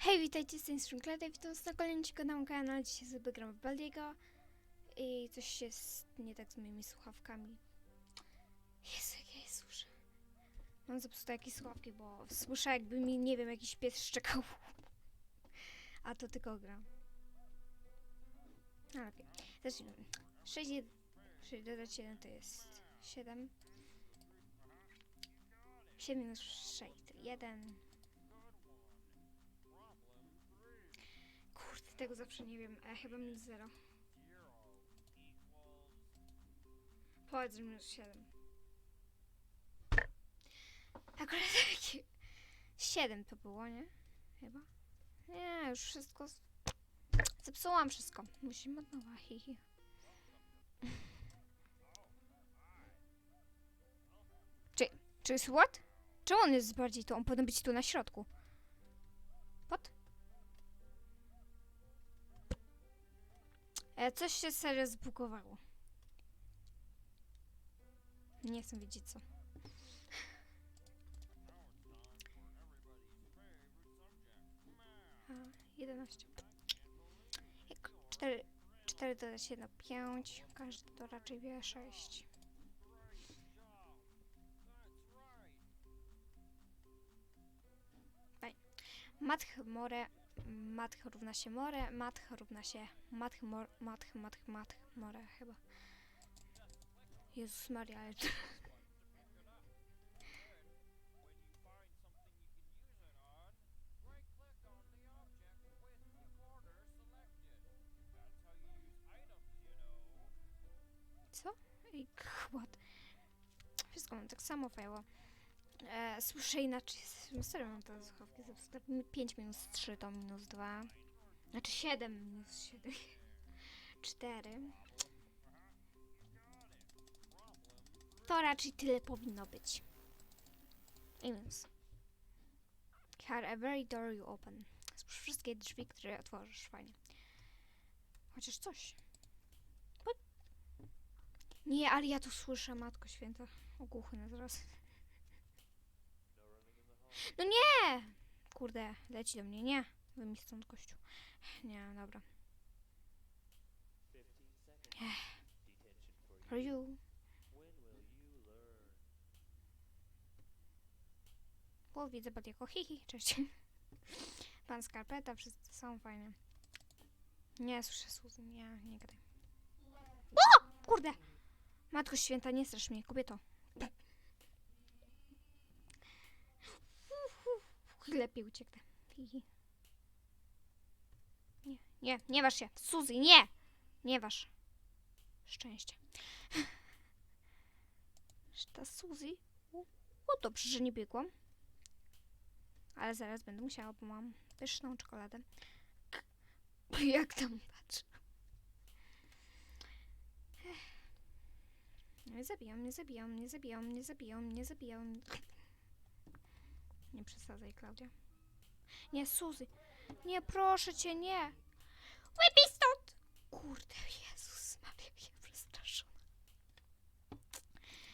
Hej, witajcie z tej strony Kledy, witam was na kolejnym ciekawym kanale. Dzisiaj sobie gram w Baldiego i coś się z, nie tak z moimi słuchawkami. Jezu, jak ja je słyszę. Mam zepsute jakieś słuchawki, bo słyszę jakby mi, nie wiem, jakiś pies szczekał. A to tylko gram. No okej, zacznijmy. 6, 6 dodać 1 to jest 7. 7 minus 6 to 1. tego zawsze nie wiem. E, chyba minus 0. Powiedz, że minus 7. Akurat takie... 7 to było, nie? Chyba. Nie, już wszystko... Zepsułam wszystko. Musimy od nowa. Czy, czy jest what? Czemu on jest bardziej tu? On powinien być tu na środku. E, coś się serio zbugowało. Nie chcę wiedzieć co. A, 11. Jak 4, 4 dodać 1, 5. Każdy to raczej wie 6. Match more, match równa się more, match równa się match, mor, match, match, match, more chyba. Jezus Maria, ale... Co? I what? Wszystko mam tak samo fajło. E, słyszę inaczej. No Serio mam te słuchawki zepsute. 5 minus 3 to minus 2. Znaczy 7 minus 7. 4. To raczej tyle powinno być. I minus. Had every door you open. Spójrz wszystkie drzwi, które otworzysz. Fajnie. Chociaż coś. What? Nie, ale ja tu słyszę, Matko Święta. Ogłuchnę zaraz. No nie! Kurde, leci do mnie. Nie. Wy mi stąd kościół. Nie, dobra. For you. O, widzę Badiego. Hihi, cześć. Pan Skarpeta, wszyscy są fajne. Nie, słyszę Suzy. Nie, nie gadaj. O! Kurde! Matko Święta, nie strasz mnie, kobieto. Lepiej ucieknę. Nie, nie, nie waż się. Suzy, nie! Nie waż. Szczęście. Ta Suzy. O, dobrze, że nie biegłam. Ale zaraz będę musiała, bo mam pyszną czekoladę. Jak tam patrzę. Nie zabijam, nie zabijam, nie zabijam, nie zabijam, nie. Nie przesadzaj, Klaudia. Nie, Suzy. Nie, proszę cię, nie. Wypij stąd! Kurde, Jezus Maria, ja przestraszona.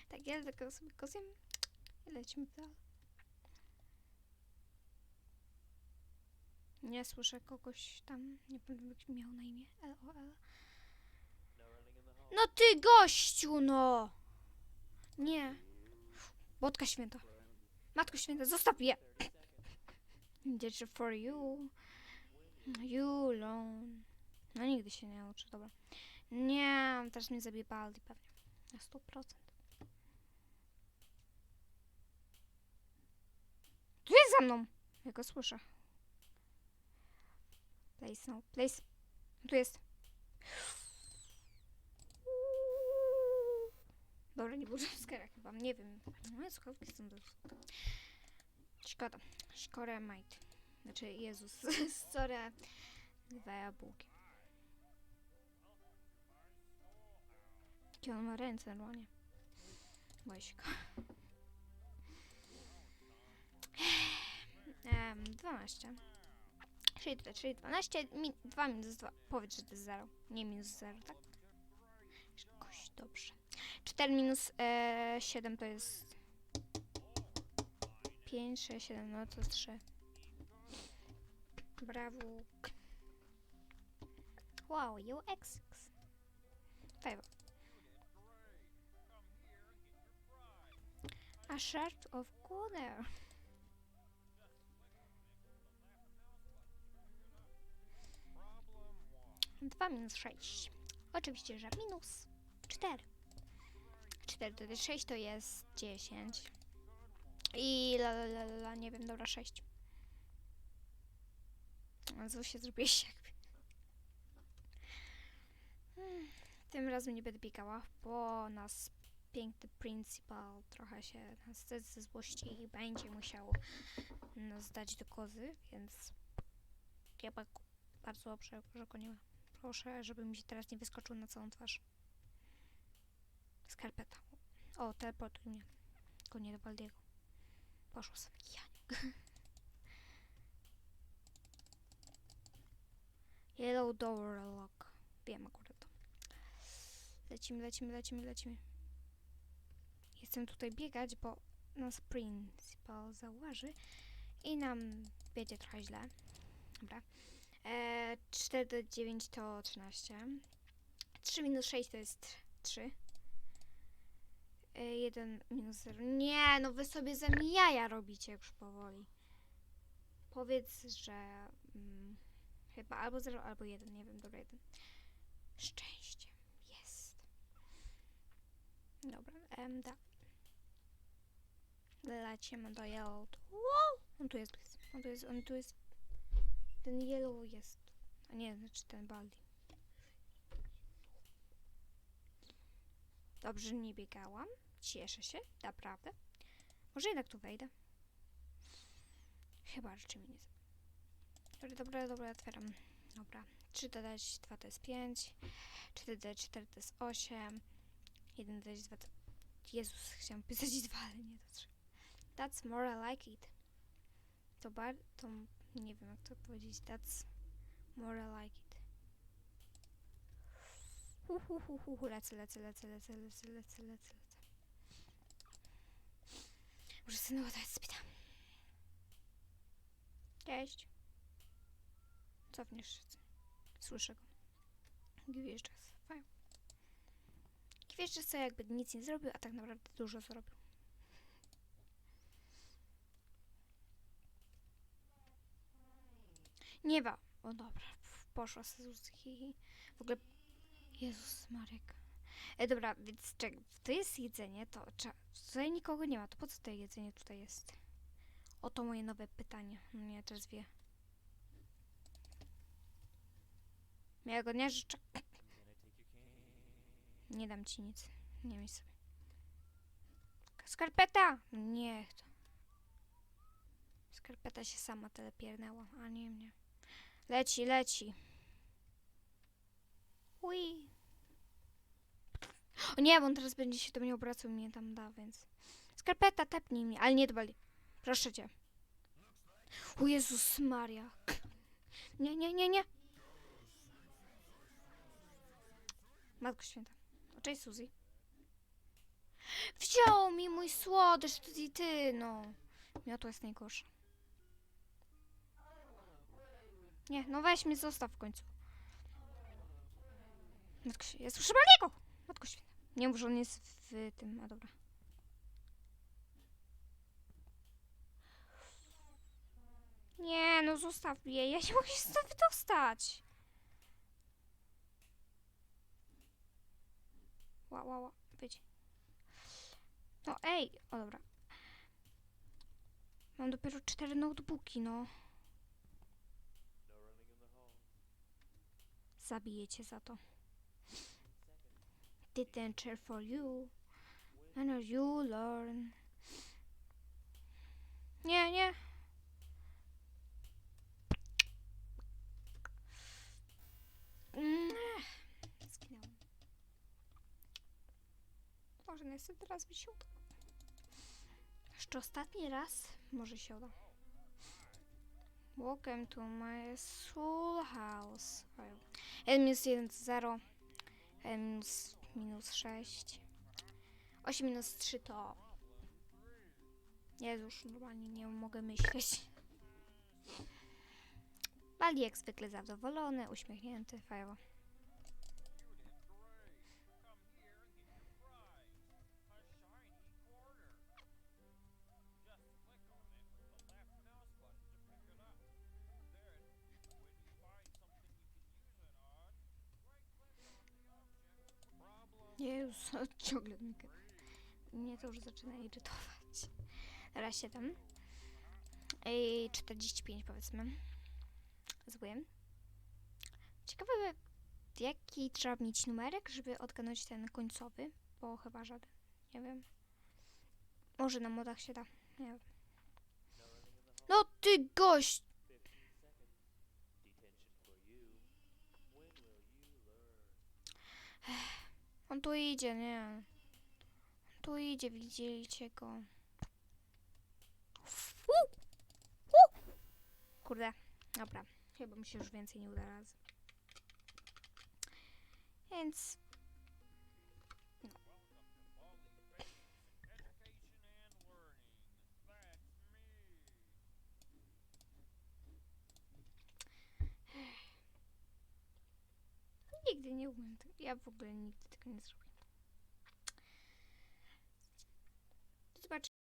Tak, ja tylko sobie koziem i lecimy dalej. Nie słyszę kogoś tam, nie pamiętam jak miał na imię. LOL. No ty gościu, no! Nie. Botka święta. Matko święta, zostaw je! Did for you. You alone. No nigdy się nie nauczy, dobra. Nie, teraz mnie zabije Baldi pewnie. Na 100%. Tu jest za mną! Ja go słyszę. Place no, place. Tu jest. Dobra, nie było jumpscare'a chyba, nie wiem. Moje słuchawki są do... Szkoda. Szkore majt. Znaczy, Jezus. Sorry. Dwa bułki. Jakie on ma ręce, no nie. Boję go. Um, 12. Czyli tutaj, czyli 12, mi, 2 minus 2. Powiedz, że to jest 0. Nie minus 0, tak? Jakoś dobrze. 4 minus e, 7 to jest 5, 6, 7, no to 3. Brawo. Wow, you X. Five. A shard of cooler. Dwa minus sześć. Oczywiście, że minus cztery. Cztery dodać sześć to jest dziesięć. I la la la la, nie wiem, dobra, sześć. A Co się zrobiłeś jakby? Hmm, Tym razem nie będę biegała, bo nas piękny principal trochę się nas ze złości i będzie musiał nas dać do kozy, więc ja bardzo dobrze, że go nie ma. Proszę, żeby mi się teraz nie wyskoczył na całą twarz. Skarpeta. O, teleportuj mnie. Tylko nie do Baldiego. Poszło sobie. Janiuk. Yellow door lock. Wiem akurat to. Lecimy, lecimy, lecimy, lecimy. Chcę tutaj biegać, bo nas principal zauważy i nam będzie trochę źle. Dobra. E, 4 do 9 to 13. 3 minus 6 to jest 3. E, 1 minus 0. Nie, no wy sobie ze mnie jaja robicie już powoli. Powiedz, że mm, chyba albo 0, albo 1. Nie wiem, dobra, 1. Szczęście. Jest. Dobra, em, da. Lecimy do yellow. Wow! On tu jest. On tu jest, on tu jest. Ten yellow jest. A nie, znaczy ten Baldi. Dobrze, nie biegałam. Cieszę się, naprawdę. Może jednak tu wejdę. Chyba rzeczy mi nie Dobra, dobra, dobra, otwieram. Dobra. 3 dodać 2 to jest 5. 4 dodać 4 to jest 8. 1 dodać 2 to... Jezus, chciałam pisać 2, ale nie to 3. That's more like it. To bar... to... nie wiem jak to powiedzieć. That's more like it. Hu, hu, hu, hu, hu. Lecę, lecę, lecę, lecę, lecę, lecę, lecę, lecę. Muszę sobie naładować spita. Cześć. Cofniesz się. Słyszę go. Gwizdże Fajnie. Gwizdże sobie jakby nic nie zrobił, a tak naprawdę dużo zrobił. Nie wa. O dobra, poszła Suzy. W ogóle. Jezus Marek. E, dobra, więc czek, to jest jedzenie, to cza- tutaj nikogo nie ma, to po co to jedzenie tutaj jest? Oto moje nowe pytanie. No nie, teraz wie. Miałego dnia życzę. Nie dam ci nic. Nie myśl sobie. Skarpeta! To. Skarpeta się sama telepiernęła, a nie mnie. Leci, leci. Ui. O nie, bo on teraz będzie się do mnie obracał mnie tam da, więc... Skarpeta, tepnij mnie, ale nie dbali. Proszę cię. O Jezus Maria. Nie, nie, nie, nie. Matko Święta. O, cześć Suzy. Wziął mi mój słodycz, i ty, no. Miotła jest najgorsza. Nie, no weź mnie, zostaw w końcu. Matko Święta, słyszę Baliego! Matko Święta. Nie mów, że on jest w tym, a dobra. Nie, no zostaw mnie, ja nie mogę się stąd wydostać. Ła, ła, ła, wyjdź. No ej, o dobra. Mam dopiero cztery notebooki, no. Zabiję cię za to. Didn't cheer for you. I know you learn. Nie, nie. Mm, ech, Zginęłam. Może niestety teraz mi się uda. Jeszcze ostatni raz może się uda. Welcome to my soul house. 1 minus 1 to 0. 1 minus, minus 6. 8 minus 3 to... Jezu, już normalnie nie mogę myśleć. Bali jak zwykle zadowolony, uśmiechnięty, fajowo. Jezus, ciągle mnie, to już zaczyna irytować. Raz 7. I 45 powiedzmy. Zły. Ciekawe, jaki trzeba mieć numerek, żeby odgadnąć ten końcowy, bo chyba żaden. Nie wiem. Może na modach się da. Nie wiem. No ty gość! On tu idzie, nie. On tu idzie, widzieliście go. Kurde, dobra. Chyba mi się już więcej nie uda razy. Więc nigdy nie umiem. Ja w ogóle nigdy tego nie zrobię.